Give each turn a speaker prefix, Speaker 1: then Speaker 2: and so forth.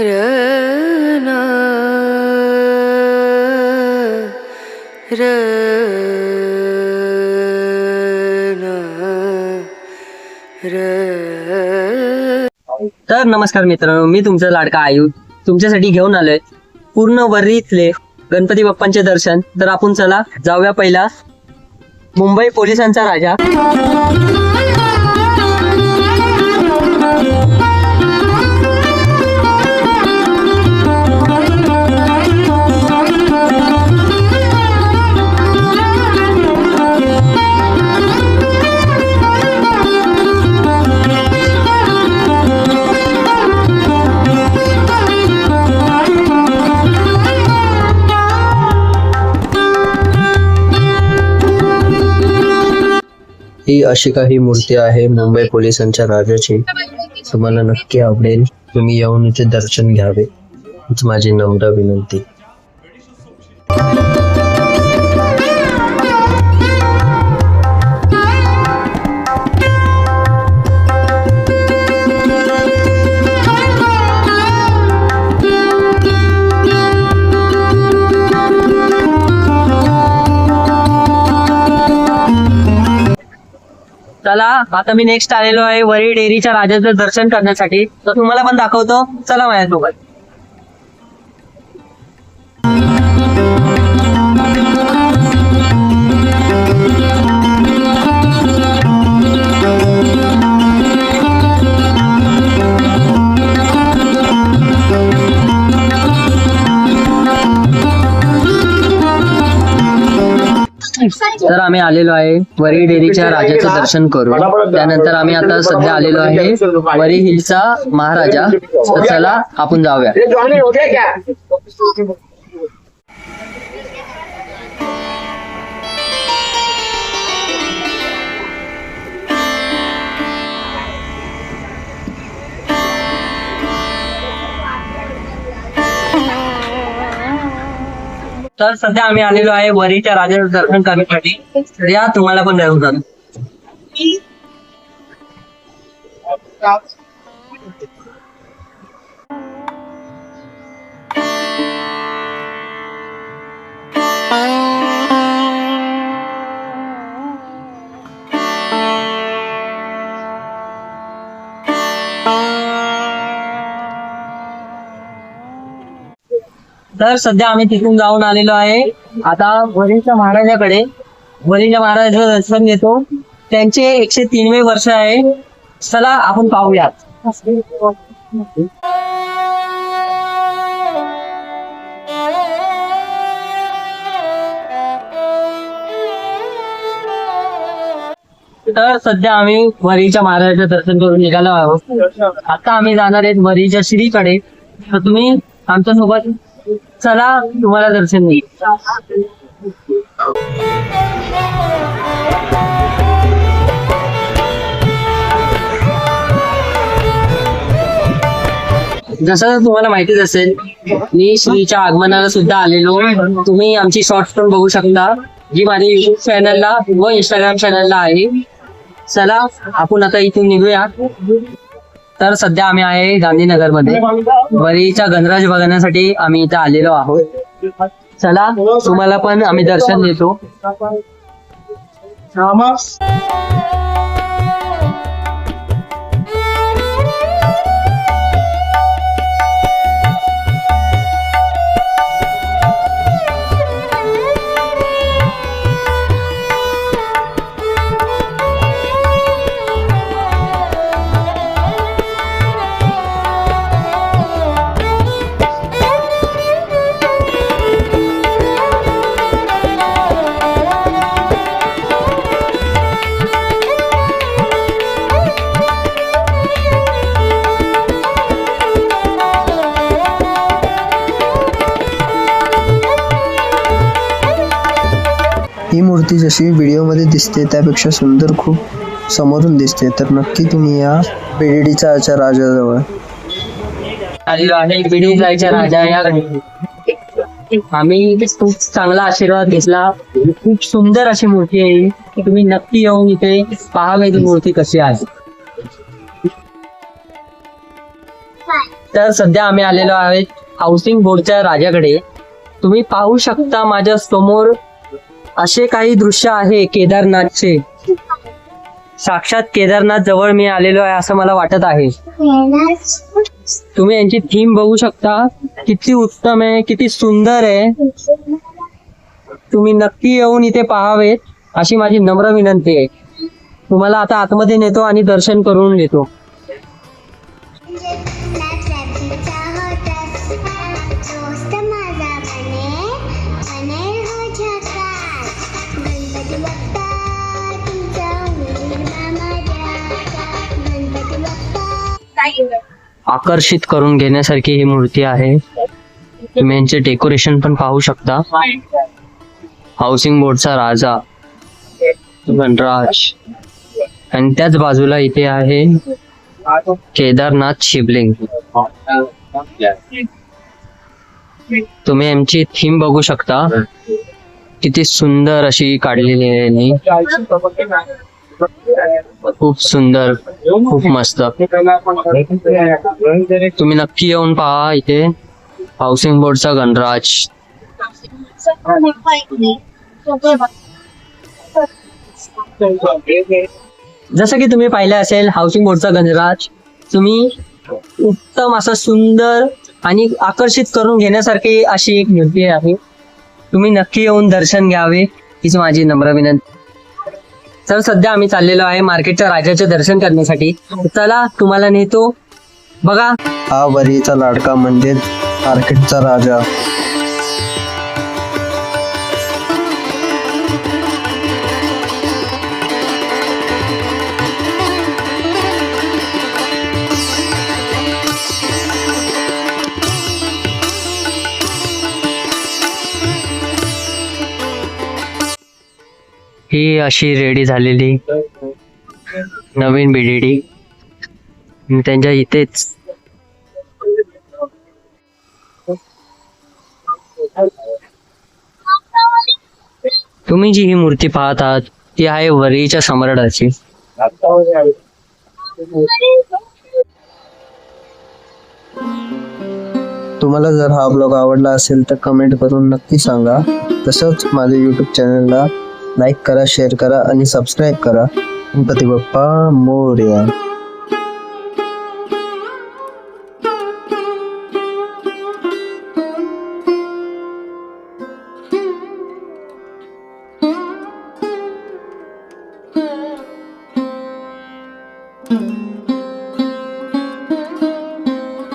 Speaker 1: र
Speaker 2: तर नमस्कार मित्रांनो मी तुमचा लाडका आयु. तुमच्यासाठी घेऊन आलोय पूर्ण वरीतले गणपती बाप्पांचे दर्शन. तर आपण चला जाऊया पहिला मुंबई पोलिसांचा राजा.
Speaker 3: ही अशी काही मूर्ती आहे मुंबई पोलिसांच्या राजाची. तुम्हाला नक्की आवडेल. तुम्ही येऊन इथे दर्शन घ्यावे. हीच माझी नम्र विनंती.
Speaker 2: चला आता मी नेक्स्ट आलेलो आहे वरी डेअरीच्या राजाचं दर्शन करण्यासाठी. तर तुम्हाला पण दाखवतो. चला माझ्यासोबत. तर आम्ही आलेलो आहे वरी डेअरीच्या राजाचं दर्शन करू त्यानंतर आम्ही आता सध्या आलेलो आहे वरी हिलचा महाराजा. तर चला आपण जाऊया. तर सध्या आम्ही आलेलो आहे वरीच्या राजाचं दर्शन करण्यासाठी. तर या तुम्हाला पण घेऊन तर सध्या आम्ही तिथून जाऊन आलेलो आहे. आता वरीच्या महाराजाकडे वरीच्या महाराजाचं दर्शन घेतो त्यांचे एकशे तीनवे वर्ष आहे. चला आपण पाहूयात. तर सध्या आम्ही वरीच्या महाराजाचं दर्शन करून निघालो आहोत. आता आम्ही जाणार आहेत वरीच्या श्रीकडे. तर तुम्ही आमच्यासोबत चला तुम्हाला दर्शन देईल जसं तुम्हाला माहितीच असेल मी श्रीच्या आगमनाला सुद्धा आलेलो. तुम्ही आमची शॉर्ट्स पण बघू शकता. जी माझ्या युट्यूब चॅनलला व इंस्टाग्राम चॅनलला आहे. चला आपण आता इथून निघूया. तर सध्या आम्ही आहे गांधीनगरमध्ये. वरीच्या गणराज बघण्यासाठी आम्ही इथं आलेलो आहोत. चला तुम्हाला पण आम्ही दर्शन देतो.
Speaker 3: ही मूर्ती जशी व्हिडिओमध्ये दिसते त्यापेक्षा सुंदर खूप समोरून दिसते. तर नक्की तुम्ही या बेडेडीचा आच्या राजाजवळ.
Speaker 2: राजा या आम्ही खूप चांगला आशीर्वाद घेतला. खूप सुंदर अशी मूर्ती आहे तुम्ही नक्की येऊन इथे पाहावे ती मूर्ती कशी आहे. तर सध्या आम्ही आलेलो आहे हाऊसिंग बोर्डच्या राजाकडे. तुम्ही पाहू शकता माझ्यासमोर असे काही दृश्य आहे केदारनाथचे. साक्षात केदारनाथ जवळ मी आलेलो आहे असं मला वाटत आहे. तुम्ही यांची थीम बघू शकता. किती उत्तम आहे किती सुंदर आहे. तुम्ही नक्की येऊन इथे पाहावेत अशी माझी नम्र विनंती आहे. तुम्हाला आता आतमध्ये नेतो आणि दर्शन करून घेतो. आकर्षित करून घेण्यासारखी ही मूर्ती आहे. तुम्ही यांचे डेकोरेशन पण पाहू शकता. हाऊसिंग बोर्डचा राजा वनराज आणि त्याच बाजूला इथे आहे केदारनाथ शिवलिंग. तुम्ही यांची थीम बघू शकता. किती सुंदर अशी काढलेली आहे खूप सुंदर खूप मस्त. तुम्ही नक्की येऊन पहा इथे. हाऊसिंग बोर्डचा गणराज. जसं की तुम्ही पाहिलं असेल हाऊसिंग बोर्डचा गणराज तुम्ही उत्तम असं सुंदर आणि आकर्षित करून घेण्यासारखी अशी एक मूर्ती आहे. तुम्ही नक्की येऊन दर्शन घ्यावे हीच माझी नम्र विनंती. तर सध्या आम्ही चाललेलो आहे मार्केटच्या राजाचे दर्शन करण्यासाठी. चला तुम्हाला नेतो. बघा.
Speaker 3: हा वरीचा लाडका म्हणजे मार्केटचा राजा.
Speaker 2: ही अशी रेडी झालेली. नवीन बीडीडी त्यांच्या इथेच. तुम्ही जी ही मूर्ती पाहत आहात ती आहे वरीच्या सम्राटाची.
Speaker 3: तुम्हाला जर हा ब्लॉग आवडला असेल तर कमेंट करून नक्की सांगा. तसंच माझ्या यूट्यूब चॅनलला लाईक करा शेअर करा आणि सबस्क्राईब करा. गणपती बाप्पा मोर्या.